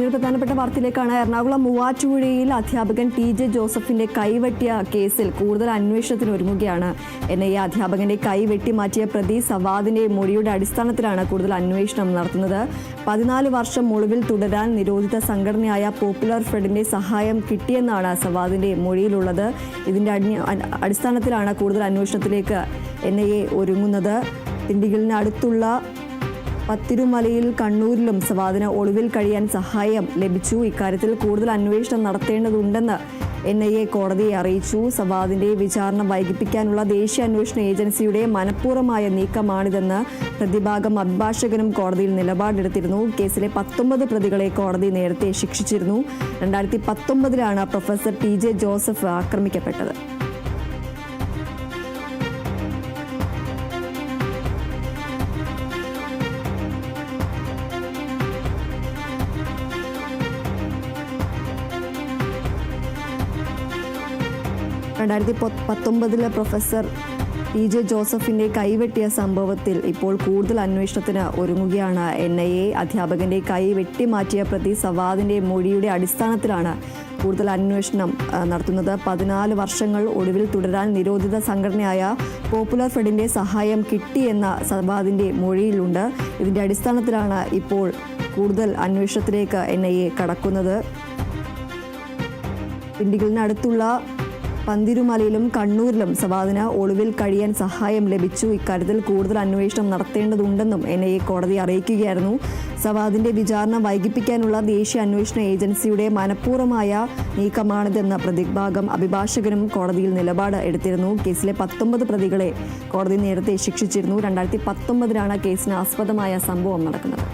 മറ്റൊരു പ്രധാനപ്പെട്ട വാർത്തയിലേക്കാണ് എറണാകുളം മൂവാറ്റുപുഴയിൽ അധ്യാപകൻ ടി ജെ ജോസഫിന്റെ കൈവെട്ടിയ കേസിൽ കൂടുതൽ അന്വേഷണത്തിന് ഒരുങ്ങുകയാണ്. എൻ ഐ എ അധ്യാപകന്റെ കൈ വെട്ടിമാറ്റിയ പ്രതി സവാദിന്റെ മൊഴിയുടെ അടിസ്ഥാനത്തിലാണ് കൂടുതൽ അന്വേഷണം നടത്തുന്നത്. പതിനാല് വർഷം ഒളിവിൽ തുടരാൻ നിരോധിത സംഘടനയായ പോപ്പുലർ ഫ്രണ്ടിന്റെ സഹായം കിട്ടിയെന്നാണ് സവാദിന്റെ മൊഴിയിലുള്ളത്. ഇതിന്റെ അടി- അടിസ്ഥാനത്തിലാണ് കൂടുതൽ അന്വേഷണത്തിലേക്ക് എൻ ഐ എ ഒരുങ്ങുന്നത്. തിണ്ടിഗലിന് അടുത്തുള്ള പത്തിരുമലയിൽ കണ്ണൂരിലും സവാദിന് ഒളിവിൽ കഴിയാൻ സഹായം ലഭിച്ചു. ഇക്കാര്യത്തിൽ കൂടുതൽ അന്വേഷണം നടത്തേണ്ടതുണ്ടെന്ന് എൻ ഐ എ കോടതിയെ അറിയിച്ചു. സവാദിന്റെ വിചാരണ വൈകിപ്പിക്കാനുള്ള ദേശീയ അന്വേഷണ ഏജൻസിയുടെ മനഃപൂർവമായ നീക്കമാണിതെന്ന് പ്രതിഭാഗം അഭിഭാഷകനും കോടതിയിൽ നിലപാടെടുത്തിരുന്നു. കേസിലെ പത്തൊമ്പത് പ്രതികളെ കോടതി നേരത്തെ ശിക്ഷിച്ചിരുന്നു. രണ്ടായിരത്തി പത്തൊമ്പതിലാണ് പ്രൊഫസർ ടി ജെ ജോസഫ് ആക്രമിക്കപ്പെട്ടത്. രണ്ടായിരത്തി പത്തൊമ്പതിലെ പ്രൊഫസർ ഇ ജെ ജോസഫിന്റെ കൈവെട്ടിയ സംഭവത്തിൽ ഇപ്പോൾ കൂടുതൽ അന്വേഷണത്തിന് ഒരുങ്ങുകയാണ്. എൻ ഐ എ അധ്യാപകന്റെ കൈ വെട്ടിമാറ്റിയ പ്രതി സവാദിന്റെ മൊഴിയുടെ അടിസ്ഥാനത്തിലാണ് കൂടുതൽ അന്വേഷണം നടത്തുന്നത്. പതിനാല് വർഷങ്ങൾ ഒടുവിൽ തുടരാൻ നിരോധിത സംഘടനയായ പോപ്പുലർ ഫ്രണ്ടിന്റെ സഹായം കിട്ടിയെന്ന സവാദിന്റെ മൊഴിയിലുണ്ട്. ഇതിന്റെ അടിസ്ഥാനത്തിലാണ് ഇപ്പോൾ കൂടുതൽ അന്വേഷണത്തിലേക്ക് എൻ ഐ എ കടക്കുന്നത്. ദിണ്ടിഗലിനടുത്തുള്ള പന്തിരുമലയിലും കണ്ണൂരിലും സവാദിന് ഒളിവിൽ കഴിയാൻ സഹായം ലഭിച്ചു. ഇക്കാര്യത്തിൽ കൂടുതൽ അന്വേഷണം നടത്തേണ്ടതുണ്ടെന്നും എൻ ഐ എ കോടതി അറിയിക്കുകയായിരുന്നു. സവാദിന്റെ വിചാരണ വൈകിപ്പിക്കാനുള്ള ദേശീയ അന്വേഷണ ഏജൻസിയുടെ മനഃപൂർവമായ നീക്കമാണിതെന്ന പ്രതിഭാഗം അഭിഭാഷകനും കോടതിയിൽ നിലപാട് എടുത്തിരുന്നു. കേസിലെ പത്തൊമ്പത് പ്രതികളെ കോടതി നേരത്തെ ശിക്ഷിച്ചിരുന്നു. രണ്ടായിരത്തി പത്തൊമ്പതിലാണ് കേസിന് ആസ്പദമായ സംഭവം നടക്കുന്നത്.